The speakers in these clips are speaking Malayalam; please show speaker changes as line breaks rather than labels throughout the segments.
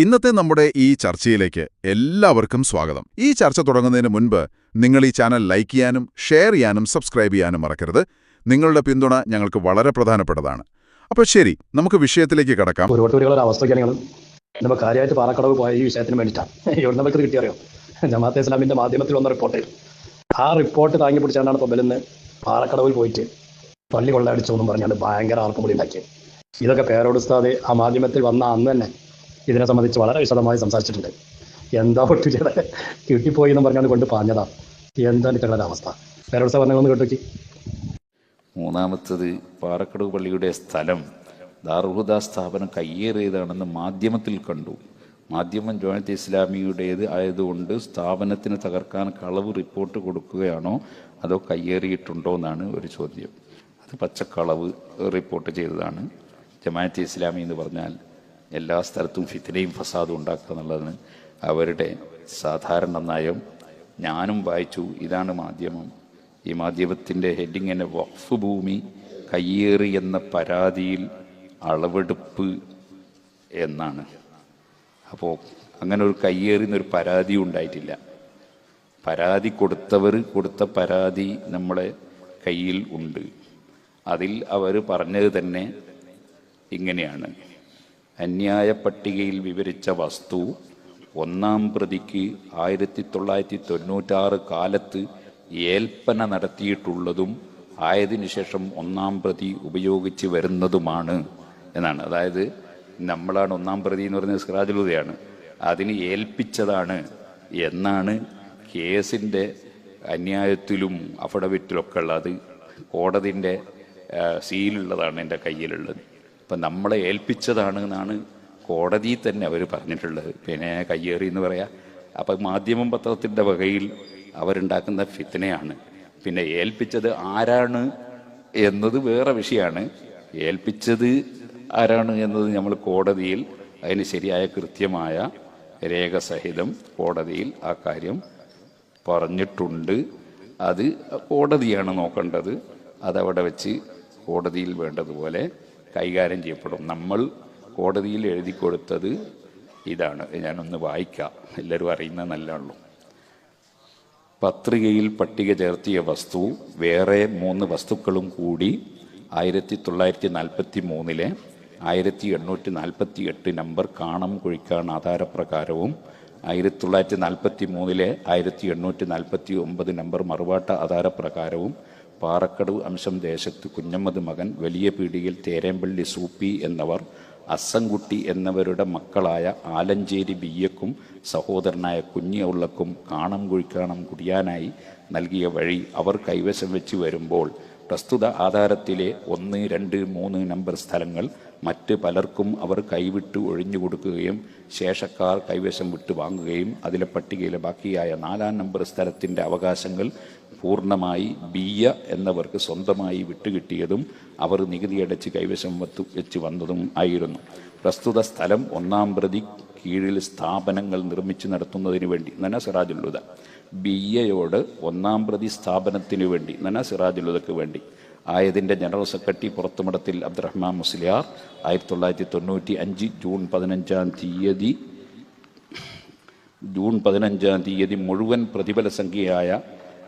ഇന്നത്തെ നമ്മുടെ ഈ ചർച്ചയിലേക്ക് എല്ലാവർക്കും സ്വാഗതം. ഈ ചർച്ച തുടങ്ങുന്നതിന് മുൻപ് നിങ്ങൾ ഈ ചാനൽ ലൈക്ക് ചെയ്യാനും ഷെയർ ചെയ്യാനും സബ്സ്ക്രൈബ് ചെയ്യാനും മറക്കരുത്. നിങ്ങളുടെ പിന്തുണ ഞങ്ങൾക്ക് വളരെ പ്രധാനപ്പെട്ടതാണ്. അപ്പോൾ ശരി നമുക്ക് വിഷയത്തിലേക്ക് കടക്കാം.
നമ്മൾ കാര്യമായിട്ട് പാറക്കടവ് പോയ ഈ വിഷയത്തിന് വേണ്ടിയിട്ടാണ് എവിടെ നമുക്ക് കിട്ടിയറിയോ? ജമാഅത്തെ ഇസ്ലാമിന്റെ മാധ്യമത്തിൽ വന്ന റിപ്പോർട്ട് ആ റിപ്പോർട്ട് താങ്ങി പിടിച്ചാണ് ഇപ്പോൾ ബലിന്ന് പാറക്കടവിൽ പോയിട്ട് പള്ളി കൊള്ളയടിച്ചു എന്നും പറഞ്ഞാൽ ഭയങ്കര ആർപ്പുപൊളി ഉണ്ടാക്കിയത്. ഇതൊക്കെ പേരോട് ഉസ്താദ് ആ മാധ്യമത്തിൽ വന്ന അന്ന് തന്നെ ഇതിനെ സംബന്ധിച്ച് വളരെ വിശദമായി സംസാരിച്ചിട്ടുണ്ട്. എന്താ പൊട്ടിച്ചത്? കിട്ടിപ്പോയി എന്ന് പറഞ്ഞാൽ കൊണ്ട് പറഞ്ഞതാ എന്താണ് ഇത്തരം അവസ്ഥ? വേറെ ഉസ്താദ് പറഞ്ഞൊന്ന് കേട്ടോക്കി.
മൂന്നാമത്തത് പാറക്കടവ് പള്ളിയുടെ സ്ഥലം ദാർഹുദ സ്ഥാപനം കയ്യേറിയതാണെന്ന് മാധ്യമത്തിൽ കണ്ടു. മാധ്യമം ജോയിന്റ് ഇസ്ലാമിയുടേത് ആയതുകൊണ്ട് സ്ഥാപനത്തിന് തകർക്കാൻ കളവ് റിപ്പോർട്ട് കൊടുക്കുകയാണോ അതോ കയ്യേറിയിട്ടുണ്ടോ എന്നാണ് ഒരു ചോദ്യം. അത് പച്ചക്കളവ് റിപ്പോർട്ട് ചെയ്തതാണ് ജമാഅത്തെ ഇസ്ലാമി എന്ന് പറഞ്ഞാൽ. എല്ലാ സ്ഥലത്തും ഫിത്തിനെയും ഫസാദും ഉണ്ടാക്കുക എന്നുള്ളതാണ് അവരുടെ സാധാരണ നയം ഞാനും വായിച്ചു. ഇതാണ് മാധ്യമം. ഈ മാധ്യമത്തിന്റെ ഹെഡിങ് തന്നെ വഖഫ് ഭൂമി കയ്യേറി എന്ന പരാതിയിൽ അളവെടുപ്പ് എന്നാണ്. അപ്പോൾ അങ്ങനെ ഒരു കയ്യേറി എന്നൊരു പരാതി ഉണ്ടായിട്ടില്ല. പരാതി കൊടുത്തവർ കൊടുത്ത പരാതി നമ്മളെ കയ്യിൽ ഉണ്ട്. അതിൽ അവർ പറഞ്ഞത് തന്നെ ഇങ്ങനെയാണ്. അന്യായ പട്ടികയിൽ വിവരിച്ച വസ്തു ഒന്നാം പ്രതിക്ക് ആയിരത്തി തൊള്ളായിരത്തി തൊണ്ണൂറ്റാറ് കാലത്ത് ഏൽപ്പന നടത്തിയിട്ടുള്ളതും ആയതിനു ശേഷം ഒന്നാം പ്രതി ഉപയോഗിച്ച് വരുന്നതുമാണ് എന്നാണ്. അതായത് നമ്മളാണ് ഒന്നാം പ്രതി എന്ന് പറയുന്നത് സിറാജുലുദയാണ് അതിന് ഏൽപ്പിച്ചതാണ് എന്നാണ് കേസിന്റെ അന്യായത്തിലും അഫിഡവിറ്റിലൊക്കെ ഉള്ളത്. കോടതിന്റെ സീലുള്ളതാണ് എന്റെ കയ്യിലുള്ളത്. അപ്പം നമ്മളെ ഏൽപ്പിച്ചതാണ് എന്നാണ് കോടതി തന്നെ അവർ പറഞ്ഞിട്ടുള്ളത്. പിന്നെ കയ്യേറി എന്ന് പറയാം അപ്പം മാധ്യമം പത്രത്തിന്റെ വകയിൽ അവരുണ്ടാക്കുന്ന ഫിത്തനയാണ് പിന്നെ ഏൽപ്പിച്ചത് ആരാണ് എന്നത് വേറെ വിഷയമാണ് ഏൽപ്പിച്ചത് ആരാണ് എന്നത് നമ്മൾ കോടതിയിൽ അതിന് ശരിയായ കൃത്യമായ രേഖ സഹിതം കോടതിയിൽ ആ കാര്യം പറഞ്ഞിട്ടുണ്ട്. അത് കോടതിയാണ് നോക്കേണ്ടത്. അതവിടെ വെച്ച് കോടതിയിൽ വേണ്ടതുപോലെ കൈകാര്യം ചെയ്യപ്പെടും. നമ്മൾ കോടതിയിൽ എഴുതി കൊടുത്തത് ഇതാണ്. ഞാനൊന്ന് വായിക്കാം. എല്ലാവരും അറിയുന്ന നല്ലതാണല്ലോ പത്രികയിൽ പട്ടിക ചേർത്തിയ വസ്തു വേറെ മൂന്ന് വസ്തുക്കളും കൂടി ആയിരത്തി തൊള്ളായിരത്തി നാൽപ്പത്തി മൂന്നിലെ ആയിരത്തി എണ്ണൂറ്റി നാൽപ്പത്തി എട്ട് നമ്പർ കാണം കുഴിക്കാൻ ആധാരപ്രകാരവും ആയിരത്തി തൊള്ളായിരത്തി നാൽപ്പത്തി മൂന്നിലെ ആയിരത്തി എണ്ണൂറ്റി നാൽപ്പത്തി ഒമ്പത് നമ്പർ മറുവാട്ട ആധാരപ്രകാരവും പാറക്കടവ് അംശം ദേശത്ത് കുഞ്ഞമ്മദ് മകൻ വലിയ പീടിയിൽ തേരേമ്പള്ളി സൂപ്പി എന്നവർ അസ്സംകുട്ടി എന്നവരുടെ മക്കളായ ആലഞ്ചേരി ബിയ്യക്കും സഹോദരനായ കുഞ്ഞിയൗള്ളക്കും കാണം കുഴിക്കാണം കുടിയാനായി നൽകിയ വഴി അവർ കൈവശം വെച്ച് വരുമ്പോൾ പ്രസ്തുത ആധാരത്തിലെ ഒന്ന് രണ്ട് മൂന്ന് നമ്പർ സ്ഥലങ്ങൾ മറ്റ് പലർക്കും അവർ കൈവിട്ട് ഒഴിഞ്ഞു കൊടുക്കുകയും ശേഷക്കാർ കൈവശം വിട്ട് വാങ്ങുകയും അതിലെ പട്ടികയിലെ ബാക്കിയായ നാലാം നമ്പർ സ്ഥലത്തിന്റെ അവകാശങ്ങൾ പൂർണമായി ബിയ എന്നവർക്ക് സ്വന്തമായി വിട്ടുകിട്ടിയതും അവർ നികുതി അടച്ച് കൈവശം വത്തു വെച്ച് വന്നതും ആയിരുന്നു. പ്രസ്തുത സ്ഥലം ഒന്നാം പ്രതി കീഴിൽ സ്ഥാപനങ്ങൾ നിർമ്മിച്ചു നടത്തുന്നതിന് വേണ്ടി. നന സിറാജുല്ലുദ. ബിയയോട് ഒന്നാം പ്രതി സ്ഥാപനത്തിനു വേണ്ടി. നന സിറാജുല്ലുദക്ക് വേണ്ടി. ആയതിന്റെ ജനറൽ സെക്രട്ടറി പുറത്തുമടത്തിൽ അബ്ദുറഹ്മാൻ മുസ്ലിയാർ ആയിരത്തി തൊള്ളായിരത്തി തൊണ്ണൂറ്റി അഞ്ച് ജൂൺ പതിനഞ്ചാം തീയതി ജൂൺ പതിനഞ്ചാം തീയതി മുഴുവൻ പ്രതിഫല സംഖ്യയായ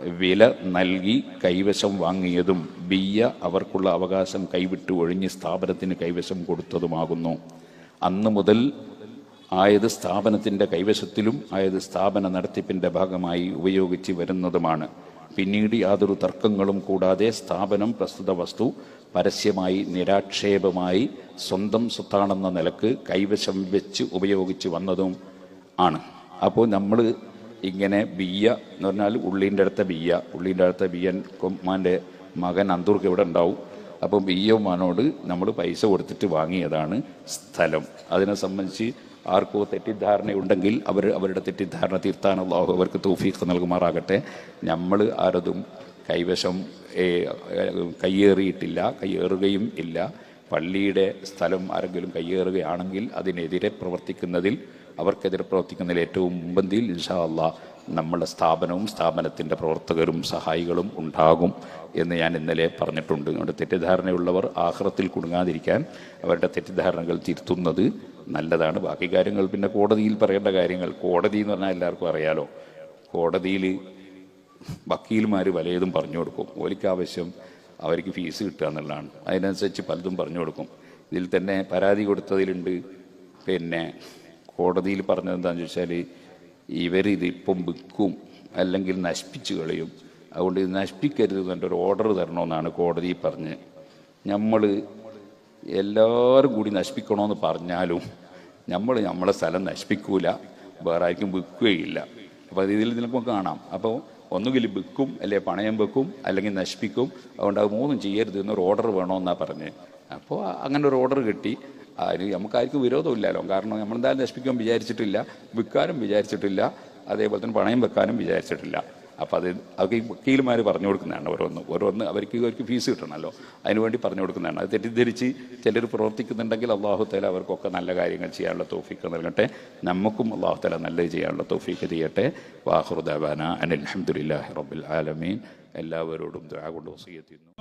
വില നൽകി കൈവശം വാങ്ങിയതും ബിയ്യ അവർക്കുള്ള അവകാശം കൈവിട്ട് ഒഴിഞ്ഞ് സ്ഥാപനത്തിന് കൈവശം കൊടുത്തതുമാകുന്നു. അന്നു മുതൽ ആയത് സ്ഥാപനത്തിന്റെ കൈവശത്തിലും ആയത് സ്ഥാപന നടത്തിപ്പിന്റെ ഭാഗമായി ഉപയോഗിച്ച് വരുന്നതുമാണ്. പിന്നീട് യാതൊരു തർക്കങ്ങളും കൂടാതെ സ്ഥാപനം പ്രസ്തുത വസ്തു പരസ്യമായി നിരാക്ഷേപമായി സ്വന്തം സ്വത്താണെന്ന നിലയ്ക്ക് കൈവശം വെച്ച് ഉപയോഗിച്ച് വന്നതും ആണ്. അപ്പോൾ നമ്മൾ ഇങ്ങനെ ബിയ്യ എന്ന് പറഞ്ഞാൽ ഉള്ളീന്റെ അടുത്ത ബിയ്യ ഉള്ളീന്റെ അടുത്ത ബിയ്യൻ കൊമ്മാന്റെ മകൻ അന്തൂർക്ക് ഇവിടെ ഉണ്ടാവും. അപ്പോൾ ബിയ്യമാനോട് നമ്മൾ പൈസ കൊടുത്തിട്ട് വാങ്ങിയതാണ് സ്ഥലം. അതിനെ സംബന്ധിച്ച് ആർക്കോ തെറ്റിദ്ധാരണയുണ്ടെങ്കിൽ അവർ അവരുടെ തെറ്റിദ്ധാരണ തീർത്താൻ അള്ളാഹു അവർക്ക് തൗഫീഖ് നൽകുമാറാകട്ടെ. നമ്മൾ ആരതും കൈവശം കയ്യേറിയിട്ടില്ല കയ്യേറുകയും ഇല്ല. പള്ളിയുടെ സ്ഥലം ആരെങ്കിലും കയ്യേറുകയാണെങ്കിൽ അതിനെതിരെ പ്രവർത്തിക്കുന്നതിൽ അവർക്കെതിരെ പ്രവർത്തിക്കുന്നതിൽ ഏറ്റവും മുമ്പന്തിയിൽ ഇൻഷാ അള്ളാ നമ്മുടെ സ്ഥാപനവും സ്ഥാപനത്തിന്റെ പ്രവർത്തകരും സഹായികളും ഉണ്ടാകും എന്ന് ഞാൻ ഇന്നലെ പറഞ്ഞിട്ടുണ്ട്. അതുകൊണ്ട് തെറ്റിദ്ധാരണയുള്ളവർ ആഹ്റത്തിൽ കുടുങ്ങാതിരിക്കാൻ അവരുടെ തെറ്റിദ്ധാരണകൾ തിരുത്തുന്നത് നല്ലതാണ്. ബാക്കി കാര്യങ്ങൾ പിന്നെ കോടതിയിൽ പറയേണ്ട കാര്യങ്ങൾ. കോടതി എന്ന് പറഞ്ഞാൽ എല്ലാവർക്കും അറിയാലോ. കോടതിയിൽ വക്കീൽമാർ പലതും പറഞ്ഞു കൊടുക്കും. ഓലിക്ക് ആവശ്യം അവർക്ക് ഫീസ് കിട്ടുക എന്നുള്ളതാണ്. അതിനനുസരിച്ച് പലതും പറഞ്ഞു കൊടുക്കും. ഇതിൽ തന്നെ പരാതി കൊടുത്തതിലുണ്ട്. പിന്നെ കോടതിയിൽ പറഞ്ഞത് എന്താണെന്ന് ചോദിച്ചാൽ ഇവർ ഇതിപ്പം വിൽക്കും അല്ലെങ്കിൽ നശിപ്പിച്ച് കളയും. അതുകൊണ്ട് ഇത് നശിപ്പിക്കരുത് എന്നിട്ട് ഒരു ഓർഡർ തരണമെന്നാണ് കോടതി പറഞ്ഞ് നമ്മൾ എല്ലാവരും കൂടി നശിപ്പിക്കണമെന്ന് പറഞ്ഞാലും നമ്മൾ നമ്മളെ സ്ഥലം നശിപ്പിക്കൂല വേറെ ആർക്കും വിൽക്കുകയില്ല. അപ്പോൾ അത് ഇതിൽ നമുക്ക് കാണാം. അപ്പോൾ ഒന്നുകിൽ വിൽക്കും അല്ലെ പണയം വെക്കും അല്ലെങ്കിൽ നശിപ്പിക്കും. അതുകൊണ്ട് അത് മൂന്നും ചെയ്യരുത് എന്നൊരു ഓർഡർ വേണമെന്നാണ് പറഞ്ഞ് അപ്പോൾ അങ്ങനെ ഒരു ഓർഡർ കിട്ടി. അതിന് നമുക്കാർക്കും വിരോധമില്ലല്ലോ. കാരണം നമ്മൾ എന്തായാലും നശിപ്പിക്കാൻ വിചാരിച്ചിട്ടില്ല. വിൽക്കാനും വിചാരിച്ചിട്ടില്ല. അതേപോലെ തന്നെ പണയം വെക്കാനും വിചാരിച്ചിട്ടില്ല. അപ്പോൾ അത് അവർക്ക് ഈ വക്കീലുമാർ പറഞ്ഞു കൊടുക്കുന്നതാണ് ഓരോന്ന്. ഓരോന്ന് അവർക്ക് അവർക്ക് ഫീസ് കിട്ടണമല്ലോ. അതിനുവേണ്ടി പറഞ്ഞു കൊടുക്കുന്നതാണ്. അത് തെറ്റിദ്ധരിച്ച് ചിലർ പ്രവർത്തിക്കുന്നുണ്ടെങ്കിൽ അള്ളാഹു തല അവർക്കൊക്കെ നല്ല കാര്യങ്ങൾ ചെയ്യാനുള്ള തോഫീക്ക് നൽകട്ടെ. നമുക്കും അള്ളാഹു തല നല്ലത് ചെയ്യാനുള്ള തോഫീക്ക് ചെയ്യട്ടെ. വാഹുർദാന അനിൽ അഹമ്മദില്ലാഹി റബ്ബിൽ ആലമീൻ. എല്ലാവരോടും കൊണ്ട്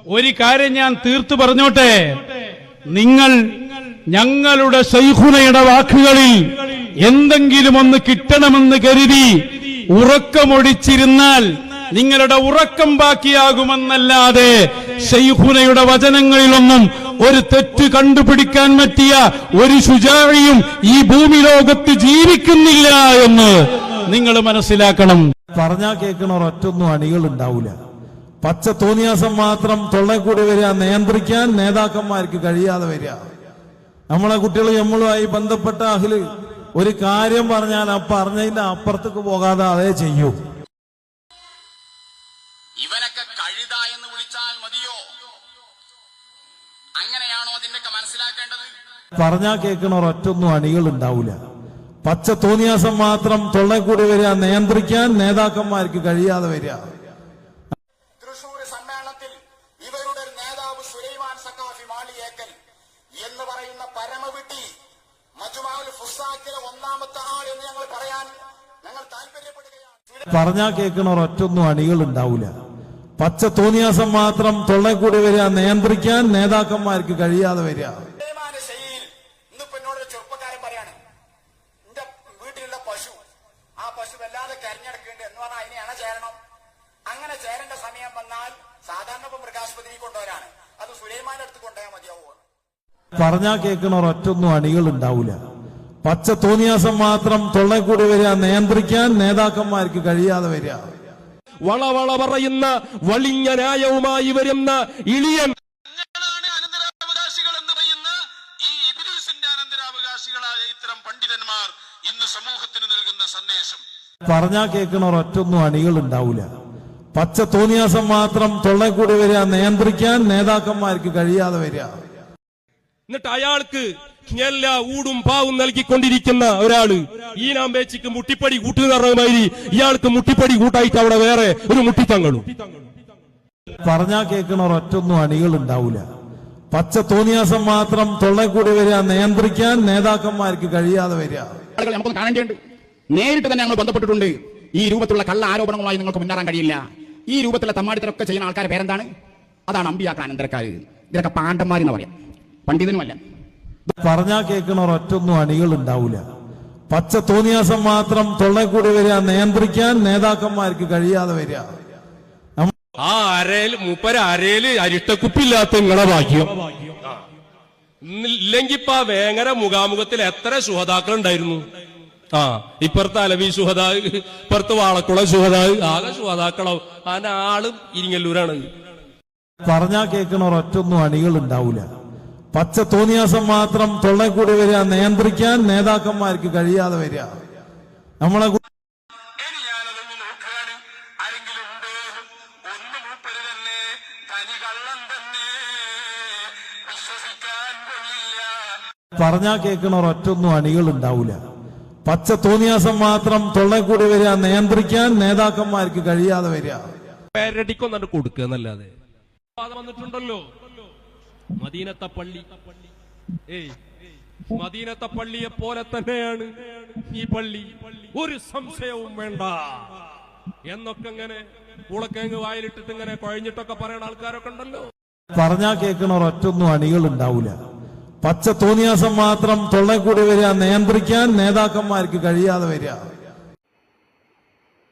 ഒരു കാര്യം ഞാൻ തീർത്തു പറഞ്ഞോട്ടെ? നിങ്ങൾ ഞങ്ങളുടെ ശൈഖുനയുടെ വാക്കുകളിൽ എന്തെങ്കിലും ഒന്ന് കിട്ടണമെന്ന് കരുതി ഉറക്കമൊടിച്ചിരുന്നാൽ നിങ്ങളുടെ ഉറക്കം ബാക്കിയാകുമെന്നല്ലാതെ ശൈഖുനയുടെ വചനങ്ങളിലൊന്നും ഒരു തെറ്റ് കണ്ടുപിടിക്കാൻ പറ്റിയ ഒരു ശുചാഴിയും ഈ ഭൂമി ലോകത്ത് ജീവിക്കുന്നില്ല എന്ന് നിങ്ങൾ മനസ്സിലാക്കണം.
പറഞ്ഞാൽ കേൾക്കണ ഒറ്റൊന്നും അണികൾ ഉണ്ടാവില്ല പച്ച തോന്നിയാസം മാത്രം തൊള്ളെ കൂടി വരിക നിയന്ത്രിക്കാൻ നേതാക്കന്മാർക്ക് കഴിയാതെ വരിക. നമ്മളെ കുട്ടികൾ നമ്മളുമായി ബന്ധപ്പെട്ട അഖിൽ ഒരു കാര്യം പറഞ്ഞാൽ ആ പറഞ്ഞതിന്റെ അപ്പുറത്തേക്ക് പോകാതെ അതേ ചെയ്യൂ.
ഇവനൊക്കെ കഴുത എന്ന് വിളിച്ചാൽ മതിയോ? അങ്ങനെയാണോ അതിന്റെയൊക്കെ മനസ്സിലാക്കേണ്ടത്?
പറഞ്ഞാ കേൾക്കണ ഒറ്റൊന്നും അണികൾ ഉണ്ടാവില്ല പച്ച തോന്നിയാസം മാത്രം തൊള്ളെ കൂടി വരിക നിയന്ത്രിക്കാൻ നേതാക്കന്മാർക്ക് കഴിയാതെ വരിക.
ഞങ്ങൾ താല്പര്യപ്പെടുകയാണ്
പറഞ്ഞാ കേൾക്കണ ഒറ്റൊന്നും അണികൾ ഉണ്ടാവില്ല പച്ച തോന്നിയാസം മാത്രം തൊള്ളെ കൂടി വരിക നിയന്ത്രിക്കാൻ നേതാക്കന്മാർക്ക് കഴിയാതെ വരിക.
പറഞ്ഞാൽ അങ്ങനെ ചേരേണ്ട സമയം വന്നാൽ സാധാരണ ഇപ്പൊ മൃഗാശുപത്രിയിൽ കൊണ്ടുവരാണ്. അത് സുലൈമാന്റെ അടുത്ത് കൊണ്ടുപോയാൽ മതിയാവുമോ?
പറഞ്ഞാ കേൾക്കണ ഒറ്റൊന്നും അണികൾ ഉണ്ടാവില്ല പച്ച തോന്നിയാസം മാത്രം തൊള്ളെ കൂടി വരിക നിയന്ത്രിക്കാൻ നേതാക്കന്മാർക്ക് കഴിയാതെ വരിക.
വളവള പറയുന്ന വളിഞ്ഞ ന്യായവുമായി വരുന്ന ഇളിയൻ
പണ്ഡിതന്മാർ ഇന്ന് സമൂഹത്തിന് നൽകുന്ന സന്ദേശം?
പറഞ്ഞാ കേൾക്കണ ഒറ്റൊന്നും അണികൾ ഉണ്ടാവില്ല പച്ച തോന്നിയാസം മാത്രം തൊള്ളെ കൂടി വരിക നിയന്ത്രിക്കാൻ നേതാക്കന്മാർക്ക് കഴിയാതെ വരിക.
എന്നിട്ട് അയാൾക്ക് എല്ലാ ഊടും പാവും നൽകിക്കൊണ്ടിരിക്കുന്ന ഒരാൾ ഈ നാമ്പേച്ചിക്ക് മുട്ടിപ്പടി കൂട്ടുന്ന മാതിരി ഇയാൾക്ക് മുട്ടിപ്പടി കൂട്ടായിട്ട് അവിടെ വേറെ ഒരു മുട്ടിത്തങ്ങളും.
പറഞ്ഞാ കേൾക്കണ ഒറ്റൊന്നും അണികൾ ഉണ്ടാവില്ല പച്ച തോന്നിയാസം മാത്രം തൊള്ളെ കൂടി വരിക നിയന്ത്രിക്കാൻ നേതാക്കന്മാർക്ക് കഴിയാതെ വരിക.
ആളുകൾ കാണേണ്ടതുണ്ട്. നേരിട്ട് തന്നെ ഞങ്ങൾ ബന്ധപ്പെട്ടിട്ടുണ്ട്. ഈ രൂപത്തിലുള്ള കള്ള ആരോപണങ്ങളായി നിങ്ങൾക്ക് മുന്നേറാൻ കഴിയില്ല. ഈ രൂപത്തിലുള്ള തമ്മാടിത്തരൊക്കെ ചെയ്യുന്ന ആൾക്കാരുടെ പേരെന്താണ്? അതാണ് അമ്പിയാക്കാൻ അനന്തരക്കാർ ഇതൊക്കെ പാണ്ഡന്മാരെന്ന് പറയാം. പണ്ഡിതനുമല്ല.
പറഞ്ഞാ കേൾക്കണ ഒറ്റൊന്നും അണികൾ ഉണ്ടാവില്ല പച്ച തോന്നിയാസം മാത്രം തൊള്ളെ കൂടി വരിക നിയന്ത്രിക്കാൻ നേതാക്കന്മാർക്ക് കഴിയാതെ വരിക.
ആ അരയിൽ മൂപ്പര അരയിൽ അരിഷ്ടക്കുപ്പില്ലാത്ത നിങ്ങളെ ഭാഗ്യം. ഇല്ലെങ്കിൽ ഇപ്പൊ ആ വേങ്ങര മുഖാമുഖത്തിൽ എത്ര സുഹതാക്കൾ ഉണ്ടായിരുന്നു? ആ ഇപ്പുറത്ത് അലവി സുഹതാ ഇപ്പുറത്ത് വാളക്കുള സുഹതാ ആകെ സുഹതാക്കളാവും. ആ ആളും ഇരിങ്ങല്ലൂരാണ്.
പറഞ്ഞാ കേൾക്കണ ഒറ്റൊന്നും അണികൾ ഉണ്ടാവില്ല പച്ച തോന്നിയാസം മാത്രം തൊള്ള കൂടി വരിക നിയന്ത്രിക്കാൻ നേതാക്കന്മാർക്ക് കഴിയാതെ വരിക. നമ്മളെ പറഞ്ഞാൽ കേൾക്കണ ഒറ്റൊന്നും അണികൾ ഉണ്ടാവില്ല പച്ച തോന്നിയാസം മാത്രം തൊള്ള കൂടി വരിക നിയന്ത്രിക്കാൻ നേതാക്കന്മാർക്ക് കഴിയാതെ വരിക.
പേരടിക്കൊന്നു കൊടുക്കുക എന്നല്ലാതെ. വന്നിട്ടുണ്ടല്ലോ. മദീനത്തെ പള്ളി. ഏയ് മദീനത്തെ പള്ളിയെ പോലെ തന്നെയാണ് ഈ പള്ളി. ഒരു സംശയവും വേണ്ട. എന്നൊക്കെ ഇങ്ങനെ ഉളക്കങ്ങ് വായിലിട്ടിട്ട് ഇങ്ങനെ കുഴഞ്ഞിട്ടൊക്കെ പറയുന്ന ആൾക്കാരൊക്കെ ഉണ്ടല്ലോ.
പറഞ്ഞാ കേൾക്കണ ഒറ്റൊന്നും അണികൾ ഉണ്ടാവില്ല പച്ച തോന്നിയാസം മാത്രം തൊള്ളെ കൂടി വരിക നിയന്ത്രിക്കാൻ നേതാക്കന്മാർക്ക് കഴിയാതെ വരിക.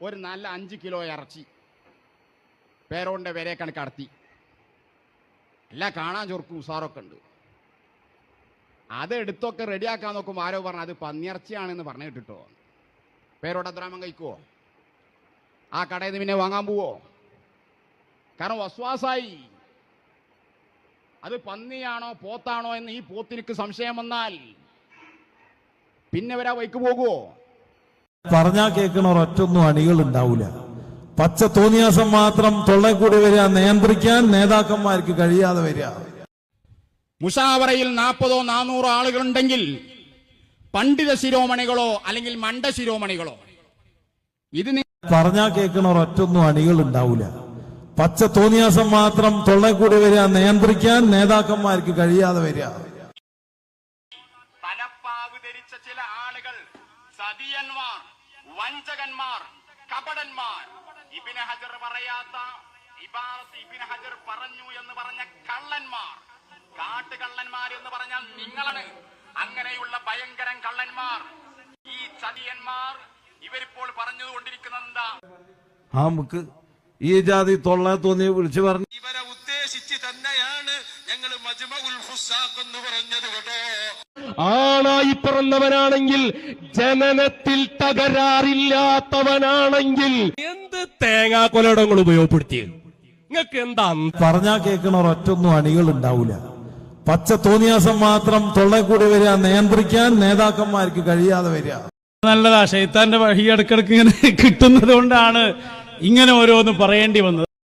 ഒരു നല്ല അഞ്ച് കിലോ ഇറച്ചി. പേരോന്റെ വരെ കടത്തി എല്ലാം കാണാൻ ചൊർക്കും ഉസാറൊക്കെ ഉണ്ട്. അത് എടുത്തൊക്കെ റെഡിയാക്കാൻ നോക്കുമ്പോൾ ആരോ പറഞ്ഞു അത് പന്നിയിറച്ചിയാണെന്ന് പറഞ്ഞു കിട്ടോ പേരോട് അദ്രാമം കഴിക്കുവോ? ആ കടയിൽ നിന്ന് പിന്നെ വാങ്ങാൻ പോവോ? കാരണം വസ്വാസായി. അത് പന്നിയാണോ പോത്താണോ എന്ന് ഈ പോത്തിനിക്ക് സംശയം വന്നാൽ പിന്നെ വരാ വൈക്ക് പോകുവോ?
പറഞ്ഞാ കേൾക്കണ ഒറ്റൊന്നും അണികൾ ഉണ്ടാവില്ല പച്ച തോന്നിയാസം മാത്രം തൊള്ളെ കൂടി വരിക നിയന്ത്രിക്കാൻ നേതാക്കന്മാർക്ക് കഴിയാതെ വരിക.
മുഷാവറയിൽ നാൽപ്പതോ നാനൂറോ ആളുകളുണ്ടെങ്കിൽ പണ്ഡിത ശിരോമണികളോ അല്ലെങ്കിൽ മണ്ട ശിരോമണികളോ. ഇത് പറഞ്ഞാൽ
പറഞ്ഞാ കേൾക്കണ ഒറ്റൊന്നും അണികൾ ഉണ്ടാവില്ല പച്ച തോന്നിയാസം മാത്രം തൊള്ളെ കൂടി വരിക നിയന്ത്രിക്കാൻ നേതാക്കന്മാർക്ക് കഴിയാതെ വരിക.
തലപ്പാവ് ധരിച്ച ചില ആളുകൾ സതിയന്മാർ വഞ്ചകന്മാർ കപടന്മാർ. ഇബിന് ഹജർ പറയാത്ത ഇബാറത്ത് ഇബിന് ഹജർ പറഞ്ഞു എന്ന് പറഞ്ഞ കള്ളന്മാർ കാട്ടുകള്ളന്മാർ എന്ന് പറഞ്ഞാൽ നിങ്ങളാണ്. അങ്ങനെയുള്ള ഭയങ്കരം കള്ളന്മാർ. ഈ ചതിയന്മാർ ഇവരിപ്പോൾ പറഞ്ഞുകൊണ്ടിരിക്കുന്നത് എന്താ?
ആ നമുക്ക് ഈ ജാതി തൊള്ള തോന്നി വിളിച്ചു പറഞ്ഞു.
ഇവരെ ഉദ്ദേശിച്ച് തന്നെയാണ് ഞങ്ങൾ മജ്മഉൽ ഫുസാഖ് എന്ന് പറഞ്ഞത് കേട്ടോ.
ആണായി പിറന്നവനാണെങ്കിൽ ജനനത്തിൽ തകരാറില്ലാത്തവനാണെങ്കിൽ എന്ത് തേങ്ങാ കൊലയിടങ്ങൾ ഉപയോഗപ്പെടുത്തി. നിങ്ങൾക്ക് എന്താ പറഞ്ഞാൽ
പറഞ്ഞാ കേൾക്കണ ഒറ്റൊന്നും അണികൾ ഉണ്ടാവില്ല പച്ച തോന്നിയാസം മാത്രം തൊള്ള കൂടി വരിക നിയന്ത്രിക്കാൻ നേതാക്കന്മാർക്ക് കഴിയാതെ വരിക.
നല്ലതാ ഷെയ്ത്താന്റെ വഴി ഇടക്കിടക്ക് ഇങ്ങനെ കിട്ടുന്നത് കൊണ്ടാണ് ഇങ്ങനെ ഓരോന്ന് പറയേണ്ടി വന്നത്.